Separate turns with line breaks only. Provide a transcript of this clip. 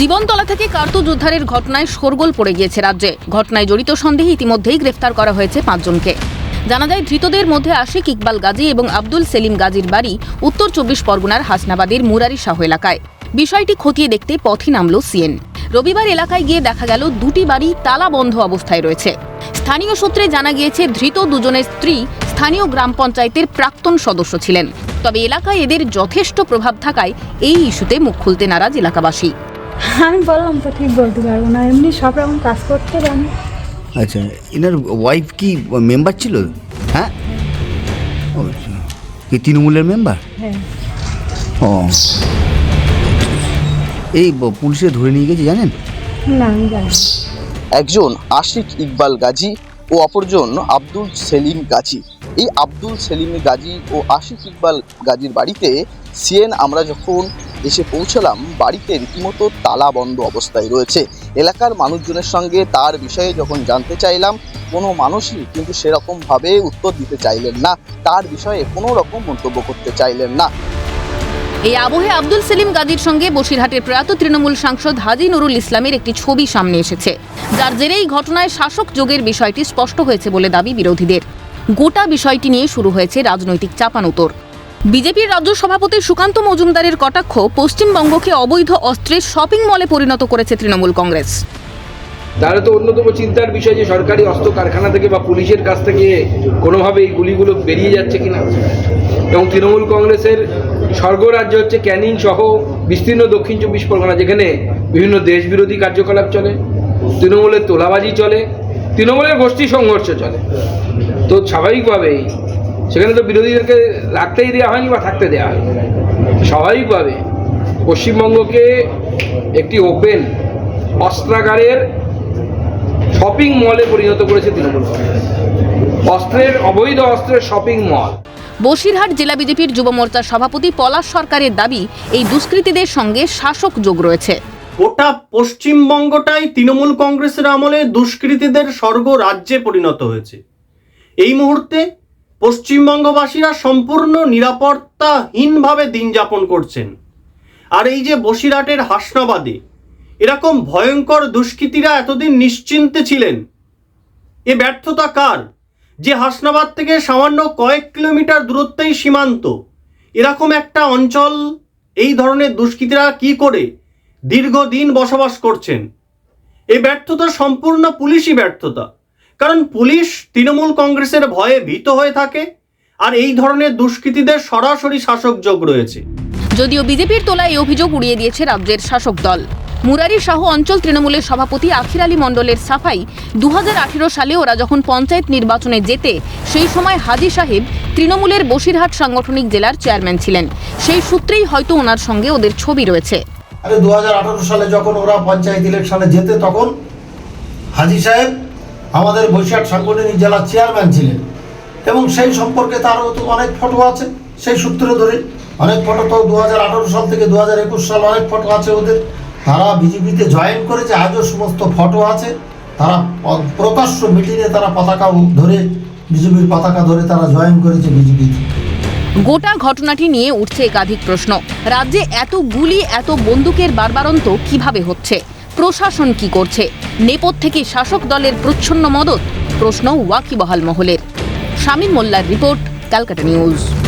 জীবনতলা থেকে কার্তুজ উদ্ধারের ঘটনায় শোরগোল পড়ে গিয়েছে রাজ্যে। ঘটনায় জড়িত সন্দেহে ইতিমধ্যেই গ্রেফতার করা হয়েছে পাঁচজনকে। জানা যায়, ধৃতদের মধ্যে আশিক ইকবাল গাজী এবং আব্দুল সেলিম গাজীর বাড়ি উত্তর চব্বিশ পরগনার হাসনাবাদের মুরারি শাহ এলাকায়। বিষয়টি খতিয়ে দেখতে পথে নামল সিএন। রবিবার এলাকায় গিয়ে দেখা গেল, দুটি বাড়ি তালা বন্ধ অবস্থায় রয়েছে। স্থানীয় সূত্রে জানা গিয়েছে, ধৃত দুজনের স্ত্রী স্থানীয় গ্রাম পঞ্চায়েতের প্রাক্তন সদস্য ছিলেন। তবে এলাকায় এদের যথেষ্ট প্রভাব থাকায় এই ইস্যুতে মুখ খুলতে নারাজ এলাকাবাসী।
আমি বললাম তো ঠিক বলতে পারব না এমনি সব রকম কাজ করতে জানি।
আচ্ছা এনার ওয়াইফ কি মেম্বার ছিল? হ্যাঁ? ও। কি তৃণমূলের মেম্বার
হ্যাঁ।
ও। এই পুলিশে ধরে নিয়ে গেছে জানেন?
না আমি জানি
একজন আশিক ইকবাল গাজী ও অপরজন আব্দুল সেলিম গাজী। এই আব্দুল সেলিম গাজী ও আশিক ইকবাল গাজীর বাড়িতে সিএন আমরা যখন এসে পৌঁছলাম। বাড়িতে রীতিমতো তালা বন্ধ অবস্থায় রয়েছে। এলাকার মানুষজনের সঙ্গে তার বিষয়ে যখন জানতে চাইলাম, কোনো মানুষই কিন্তু সেরকমভাবে উত্তর দিতে চাইলেন না। তার বিষয়ে কোনো রকম মন্তব্য করতে চাইলেন না।
এই আবহে আব্দুল সেলিম গাজীর সঙ্গে বসিরহাটের প্রয়াত তৃণমূল সাংসদ হাজি নুরুল ইসলামের একটি ছবি সামনে এসেছে। যার জেরে এই ঘটনায় শাসক যোগের বিষয়টি স্পষ্ট হয়েছে বলে দাবি বিরোধীদের। গোটা বিষয়টি নিয়ে শুরু হয়েছে রাজনৈতিক চাপানোতর। বিজেপির রাজ্য সভাপতি সুকান্ত মজুমদারের কটাক্ষ পশ্চিমবঙ্গকে অবৈধ অস্ত্রের শপিং মলে পরিণত করেছে তৃণমূল কংগ্রেস।
তাহলে তো অন্যতম চিন্তার বিষয় যে সরকারি অস্ত্র কারখানা থেকে বা পুলিশের কাছ থেকে কোনোভাবে এই গুলিগুলো বেরিয়ে যাচ্ছে কিনা। এবং তৃণমূল কংগ্রেসের স্বর্গরাজ্য হচ্ছে ক্যানিং সহ বিস্তীর্ণ দক্ষিণ চব্বিশ পরগনা, যেখানে বিভিন্ন দেশ বিরোধী কার্যকলাপ চলে, তৃণমূলের তোলাবাজি চলে, তৃণমূলের গোষ্ঠী সংঘর্ষ চলে। তো স্বাভাবিকভাবেই সেখানে তো বিরোধীদেরকে রাখতেই দেওয়া হয়নি বা থাকতে দেওয়া হয়নি। স্বাভাবিকভাবে পশ্চিমবঙ্গকে একটি ওপেন অস্ত্রাগারের শপিং মলে পরিণত করেছে তৃণমূল কংগ্রেস। অস্ত্রের অবৈধ অস্ত্রের শপিং মল
বসিরহাট জেলা বিজেপির যুব মোর্চার সভাপতি পলাশ সরকারের দাবি এই দুষ্কৃতীদের সঙ্গে শাসক যোগ রয়েছে।
গোটা পশ্চিমবঙ্গটাই তৃণমূল কংগ্রেসের আমলে দুষ্কৃতীদের স্বর্গ রাজ্যে পরিণত হয়েছে। এই মুহূর্তে পশ্চিমবঙ্গবাসীরা সম্পূর্ণ নিরাপত্তাহীনভাবে দিন যাপন করছেন। আর এই যে বসিরহাটের হাসনাবাদে, এরকম ভয়ঙ্কর দুষ্কৃতীরা এতদিন নিশ্চিন্তে ছিলেন। এ ব্যর্থতা কার? যে হাসনাবাদ থেকে সামান্য কয়েক কিলোমিটার দূরত্বেই সীমান্ত। এরকম একটা অঞ্চল, এই ধরনের দুষ্কৃতীরা কি করে দীর্ঘদিন বসবাস করছেন? এই ব্যর্থতা সম্পূর্ণ পুলিশই ব্যর্থতা। কারণ পুলিশ তৃণমূল কংগ্রেসের ভয়ে ভীত হয়ে থাকে আর এই ধরনের দুষ্কৃতীদের সরাসরি শাসক যোগ রয়েছে।
যদিও বিজেপির তোলা এই অভিযোগ উড়িয়ে দিয়েছে রাজ্যের শাসক দল। মুরারি শাহ অঞ্চল তৃণমূলের সভাপতি আখির আলী মণ্ডলের সাফাই দুহাজার আঠেরো সালে ওরা যখন পঞ্চায়েত নির্বাচনে যেতে সেই সময় হাজি সাহেব তৃণমূলের বসিরহাট সাংগঠনিক জেলার চেয়ারম্যান ছিলেন। সেই সূত্রেই হয়তো ওনার সঙ্গে ওদের ছবি রয়েছে।
আরে দু সালে যখন ওরা পঞ্চায়েত ইলেকশনে যেতে তখন হাজি সাহেব আমাদের বৈশাখ সাংগঠনিক জেলার চেয়ারম্যান ছিলেন। এবং সেই সম্পর্কে তারও তো অনেক ফটো আছে, সেই সূত্রে ধরে অনেক ফটো তো দু হাজার আঠেরো সাল থেকে দু হাজার একুশ সাল অনেক ফটো আছে ওদের। তারা বিজেপিতে জয়েন করেছে, আজও সমস্ত ফটো আছে। তারা প্রকাশ্য মিটিংয়ে তারা পতাকা ধরে, বিজেপির পতাকা ধরে তারা জয়েন করেছে বিজেপিতে
গোটা ঘটনাটি নিয়ে উঠছে একাধিক প্রশ্ন। রাজ্যে এত গুলি, এত বন্দুকের বারবারন্ত কীভাবে হচ্ছে? প্রশাসন কি করছে? নেপথ থেকে শাসক দলের প্রচ্ছন্ন মদত? প্রশ্ন ওয়াকিবহাল মহলের। শামীম মোল্লার রিপোর্ট, ক্যালকাটা নিউজ।